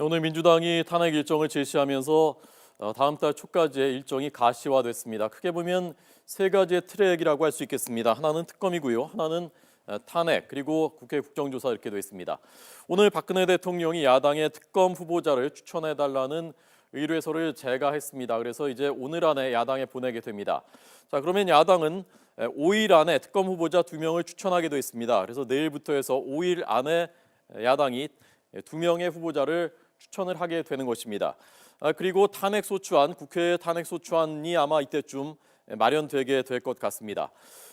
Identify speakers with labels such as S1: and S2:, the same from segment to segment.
S1: 네, 오늘 민주당이 탄핵 일정을 제시하면서 어, 다음 달 초까지의 일정이 가시화됐습니다. 크게 보면 세 가지의 트랙이라고 할 수 있겠습니다. 하나는 특검이고요. 하나는 어, 탄핵 그리고 국회 국정조사 이렇게 되어 있습니다. 오늘 박근혜 대통령이 야당의 특검 후보자를 추천해 달라는 의뢰서를 제가했습니다. 그래서 이제 오늘 안에 야당에 보내게 됩니다. 자 그러면 야당은 5일 안에 특검 후보자 두 명을 추천하게 되어 있습니다. 그래서 내일부터 해서 5일 안에 야당이 두 명의 후보자를 추천을 하게 되는 것입니다. 아, 그리고 탄핵 소추안, 국회 탄핵 소추안이 아마 이때쯤 마련되게 될 것 같습니다.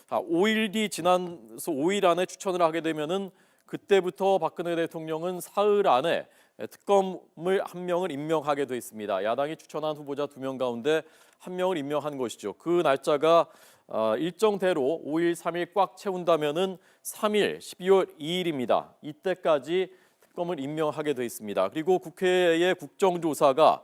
S1: 아, 5일이 지나서 5일 안에 추천을 하게 되면은 그때부터 박근혜 대통령은 사흘 안에 특검을 한 명을 임명하게 돼 있습니다. 야당이 추천한 후보자 두 명 가운데 한 명을 임명한 것이죠. 그 날짜가 어, 일정대로 5일, 3일 꽉 채운다면은 3일, 12월 2일입니다. 이때까지 특검을 임명하게 돼 있습니다. 그리고 국회의 국정조사가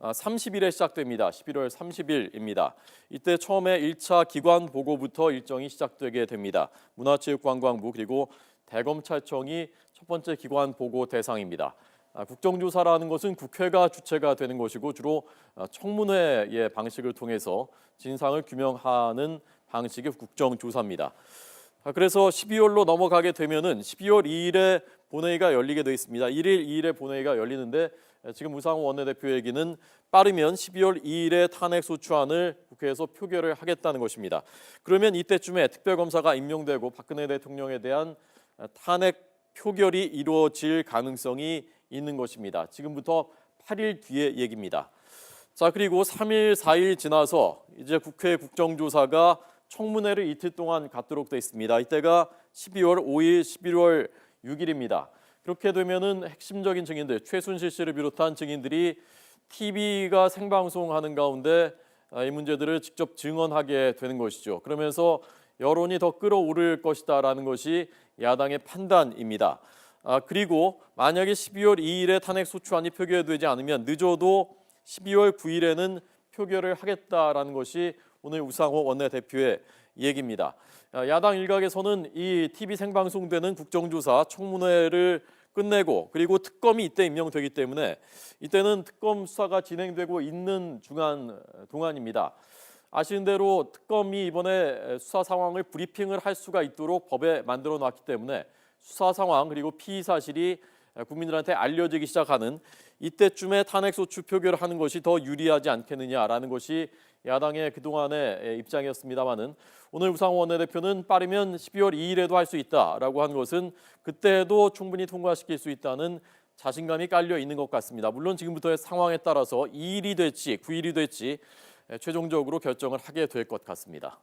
S1: 30일에 시작됩니다. 11월 30일입니다. 이때 처음에 1차 기관 보고부터 일정이 시작되게 됩니다. 문화체육관광부 그리고 대검찰청이 첫 번째 기관 보고 대상입니다. 아, 국정조사라는 것은 국회가 주체가 되는 것이고 주로 아, 청문회의 방식을 통해서 진상을 규명하는 방식의 국정조사입니다. 아, 그래서 12월로 넘어가게 되면은 12월 2일에 본회의가 열리게 돼 있습니다. 1일, 2일에 본회의가 열리는데 지금 우상호 원내대표 얘기는 빠르면 12월 2일에 탄핵 소추안을 국회에서 표결을 하겠다는 것입니다. 그러면 이때쯤에 특별검사가 임명되고 박근혜 대통령에 대한 탄핵 표결이 이루어질 가능성이 있는 것입니다. 지금부터 8일 뒤의 얘기입니다. 자, 그리고 3일, 4일 지나서 이제 국회 국정조사가 청문회를 이틀 동안 갖도록 돼 있습니다. 이때가 12월 5일, 11월 6일입니다. 그렇게 되면은 핵심적인 증인들 최순실 씨를 비롯한 증인들이 TV가 생방송하는 가운데 아, 이 문제들을 직접 증언하게 되는 것이죠. 그러면서 여론이 더 끌어오를 것이다라는 것이 야당의 판단입니다. 아, 그리고 만약에 12월 2일에 탄핵 소추안이 표결되지 않으면 늦어도 12월 9일에는 표결을 하겠다라는 것이 오늘 우상호 원내대표의 얘기입니다. 아, 야당 일각에서는 이 TV 생방송되는 국정조사 청문회를 끝내고 그리고 특검이 이때 임명되기 때문에 이때는 특검 수사가 진행되고 있는 중간 동안입니다. 아시는 대로 특검이 이번에 수사 상황을 브리핑을 할 수가 있도록 법에 만들어 놨기 때문에 수사 상황 그리고 피의 사실이 국민들한테 알려지기 시작하는 이때쯤에 탄핵 소추 표결을 하는 것이 더 유리하지 않겠느냐라는 것이 야당의 그동안의 입장이었습니다마는 오늘 우상호 원내대표는 빠르면 12월 2일에도 할 수 있다라고 한 것은 그때도 충분히 통과시킬 수 있다는 자신감이 깔려 있는 것 같습니다. 물론 지금부터의 상황에 따라서 2일이 될지 9일이 될지 최종적으로 결정을 하게 될 것 같습니다.